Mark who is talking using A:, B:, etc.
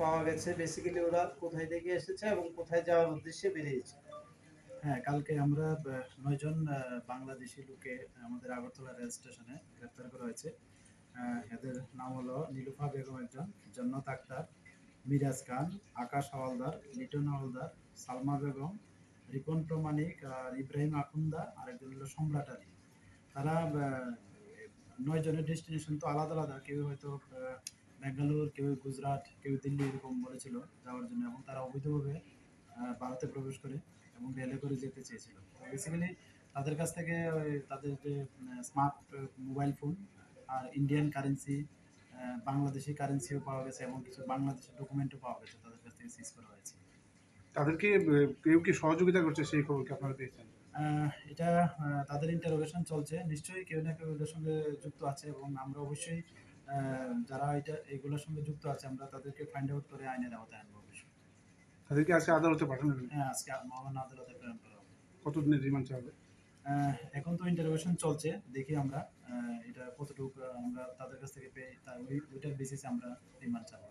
A: পাওয়া গেছে। বেসিক্যালি ওরা কোথায় থেকে এসেছে এবং কোথায় যাওয়ার উদ্দেশ্যে বেরিয়েছে।
B: হ্যাঁ কালকে আমরা নয়জন বাংলাদেশি লোকে আমাদের আগরতলা রেল স্টেশনে গ্রেপ্তার করা হয়েছে। এদের নাম হলো নীলুফা বেগম একজন, জন্নত আক্তার, মিরাজ খান, আকাশ হাওয়ালদার, লিটন হাওয়ালদার, সালমা বেগম, রিপন প্রমাণিক আর ইব্রাহিম আকুন্দা আর একজন হলো সম্রাট আলী। তারা নয় জনের ডেস্টিনেশন তো আলাদা আলাদা। কেউ হয়তো ব্যাঙ্গালোর কেউ গুজরাট কেউ দিল্লি এরকম বলেছিল যাওয়ার জন্য এবং তারা অবৈধভাবে ভারতে প্রবেশ করে এবং রেলে করে যেতে চেয়েছিল। বেসিক্যালি তাদের কাছ থেকে ওই তাদের যে স্মার্ট মোবাইল ফোন আর ইন্ডিয়ান কারেন্সি বাংলাদেশি কারেন্সিও পাওয়া গেছে এবং কিছু বাংলাদেশের ডকুমেন্টও পাওয়া গেছে তাদের কাছ থেকে সিজ করা হয়েছে।
C: তাদেরকে কেউ কি সহযোগিতা করছে সেই খবর কি আপনারা পেয়েছেন?
B: এটা তাদের ইন্টারোগেশন চলছে। নিশ্চয়ই কেউ না কেউ এদের সঙ্গে যুক্ত আছে এবং আমরা অবশ্যই যারা এটা এগুলোর সঙ্গে যুক্ত আছে আমরা তাদেরকে ফাইন্ড আউট করে আইনের আওতায় আনব
C: তাদেরকে আজকে আদালতে পাঠানো হবে?
B: হ্যাঁ আজকে মহান আদালতে প্রেরণ করা হবে।
C: কতদিনের রিমান্ড চাবে
B: এখন তো ইন্টারভিউশন চলছে দেখি আমরা এটা কতটুকু আমরা তাদের কাছ থেকে পেয়ে ওইটার বেসিসে আমরা রিমান্ড চাবো।